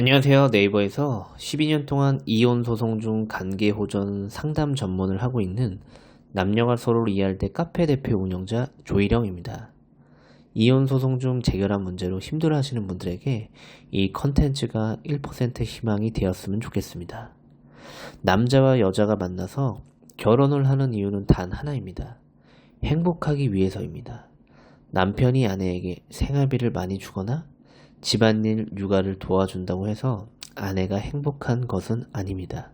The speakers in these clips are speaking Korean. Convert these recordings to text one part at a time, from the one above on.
안녕하세요. 네이버에서 12년 동안 이혼 소송 중 관계 호전 상담 전문을 하고 있는 남녀가 서로를 이해할 때 카페 대표 운영자 조일영입니다. 이혼 소송 중 재결합 문제로 힘들어 하시는 분들에게 이 컨텐츠가 1% 희망이 되었으면 좋겠습니다. 남자와 여자가 만나서 결혼을 하는 이유는 단 하나입니다. 행복하기 위해서입니다. 남편이 아내에게 생활비를 많이 주거나 집안일 육아를 도와준다고 해서 아내가 행복한 것은 아닙니다.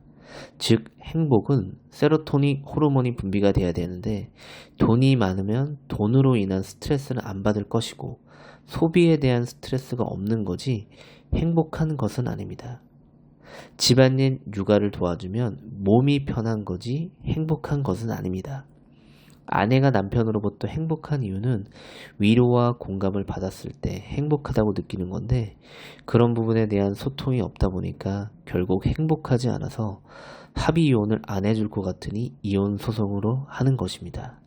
즉, 행복은 세로토닌 호르몬이 분비가 돼야 되는데 돈이 많으면 돈으로 인한 스트레스는 안 받을 것이고 소비에 대한 스트레스가 없는 거지 행복한 것은 아닙니다. 집안일 육아를 도와주면 몸이 편한 거지 행복한 것은 아닙니다. 아내가 남편으로부터 행복한 이유는 위로와 공감을 받았을 때 행복하다고 느끼는 건데 그런 부분에 대한 소통이 없다 보니까 결국 행복하지 않아서 합의 이혼을 안 해줄 것 같으니 이혼 소송으로 하는 것입니다.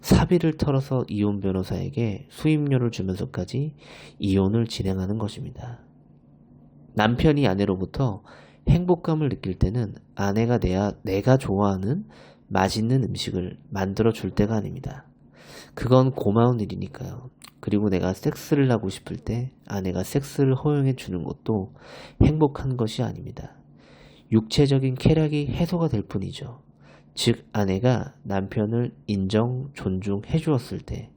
사비를 털어서 이혼 변호사에게 수임료를 주면서까지 이혼을 진행하는 것입니다. 남편이 아내로부터 행복감을 느낄 때는 아내가 내야 내가 좋아하는 맛있는 음식을 만들어 줄 때가 아닙니다. 그건 고마운 일이니까요. 그리고 내가 섹스를 하고 싶을 때 아내가 섹스를 허용해 주는 것도 행복한 것이 아닙니다. 육체적인 쾌락이 해소가 될 뿐이죠. 즉, 아내가 남편을 인정, 존중해 주었을 때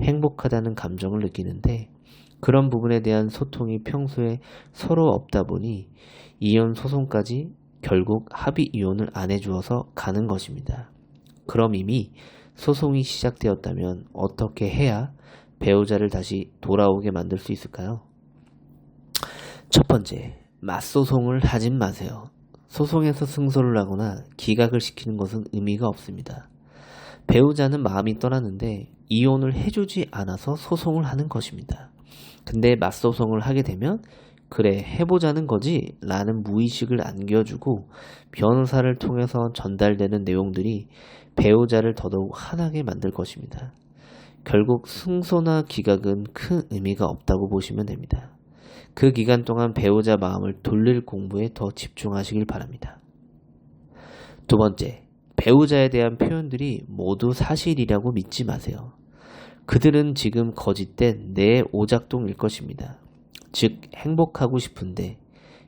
행복하다는 감정을 느끼는데 그런 부분에 대한 소통이 평소에 서로 없다 보니 이혼 소송까지 결국 합의 이혼을 안 해주어서 가는 것입니다. 그럼 이미 소송이 시작되었다면 어떻게 해야 배우자를 다시 돌아오게 만들 수 있을까요? 첫 번째, 맞소송을 하진 마세요. 소송에서 승소를 하거나 기각을 시키는 것은 의미가 없습니다. 배우자는 마음이 떠났는데 이혼을 해주지 않아서 소송을 하는 것입니다. 근데 맞소송을 하게 되면 그래 해보자는 거지 라는 무의식을 안겨주고 변호사를 통해서 전달되는 내용들이 배우자를 더더욱 화나게 만들 것입니다. 결국 승소나 기각은 큰 의미가 없다고 보시면 됩니다. 그 기간 동안 배우자 마음을 돌릴 공부에 더 집중하시길 바랍니다. 두 번째, 배우자에 대한 표현들이 모두 사실이라고 믿지 마세요. 그들은 지금 거짓된 내 오작동일 것입니다. 즉 행복하고 싶은데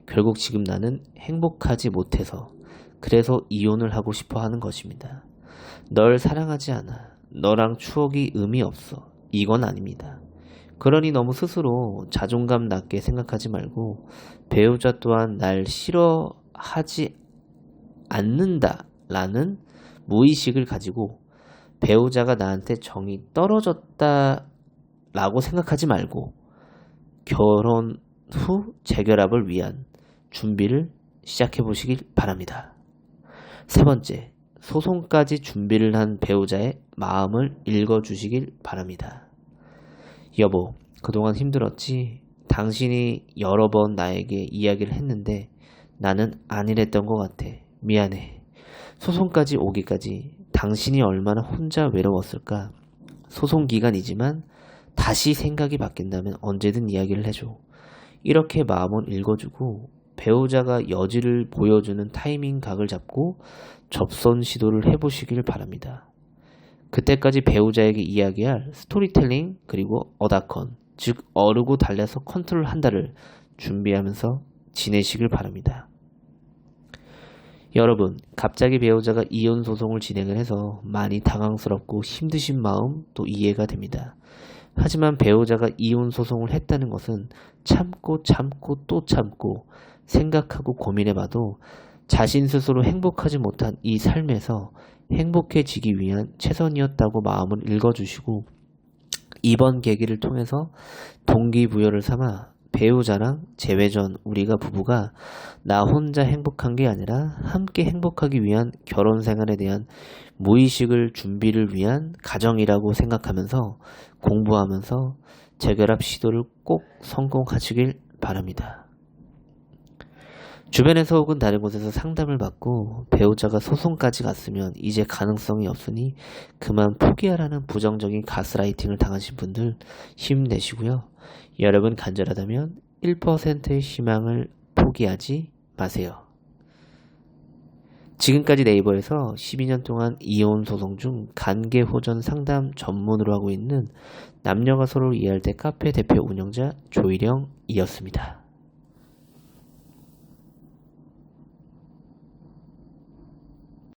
결국 지금 나는 행복하지 못해서 그래서 이혼을 하고 싶어 하는 것입니다. 널 사랑하지 않아. 너랑 추억이 의미 없어. 이건 아닙니다. 그러니 너무 스스로 자존감 낮게 생각하지 말고 배우자 또한 날 싫어하지 않는다 라는 무의식을 가지고 배우자가 나한테 정이 떨어졌다 라고 생각하지 말고 결혼 후 재결합을 위한 준비를 시작해 보시길 바랍니다. 세 번째, 소송까지 준비를 한 배우자의 마음을 읽어 주시길 바랍니다. 여보, 그동안 힘들었지? 당신이 여러 번 나에게 이야기를 했는데 나는 아니랬던 것 같아. 미안해. 소송까지 오기까지 당신이 얼마나 혼자 외로웠을까? 소송 기간이지만 다시 생각이 바뀐다면 언제든 이야기를 해줘. 이렇게 마음을 읽어주고 배우자가 여지를 보여주는 타이밍 각을 잡고 접선 시도를 해보시길 바랍니다. 그때까지 배우자에게 이야기할 스토리텔링 그리고 어다컨 즉 어르고 달래서 컨트롤 한다를 준비하면서 지내시길 바랍니다. 여러분, 갑자기 배우자가 이혼 소송을 진행을 해서 많이 당황스럽고 힘드신 마음 또 이해가 됩니다. 하지만 배우자가 이혼 소송을 했다는 것은 참고 참고 또 참고 생각하고 고민해봐도 자신 스스로 행복하지 못한 이 삶에서 행복해지기 위한 최선이었다고 마음을 읽어주시고 이번 계기를 통해서 동기부여를 삼아 배우자랑 재회 전 우리가 부부가 나 혼자 행복한 게 아니라 함께 행복하기 위한 결혼 생활에 대한 무의식을 준비를 위한 가정이라고 생각하면서 공부하면서 재결합 시도를 꼭 성공하시길 바랍니다. 주변에서 혹은 다른 곳에서 상담을 받고 배우자가 소송까지 갔으면 이제 가능성이 없으니 그만 포기하라는 부정적인 가스라이팅을 당하신 분들 힘내시고요. 여러분 간절하다면 1%의 희망을 포기하지 마세요. 지금까지 네이버에서 12년 동안 이혼 소송 중 간계 호전 상담 전문으로 하고 있는 남녀가 서로 이해할 때 카페 대표 운영자 조일영이었습니다.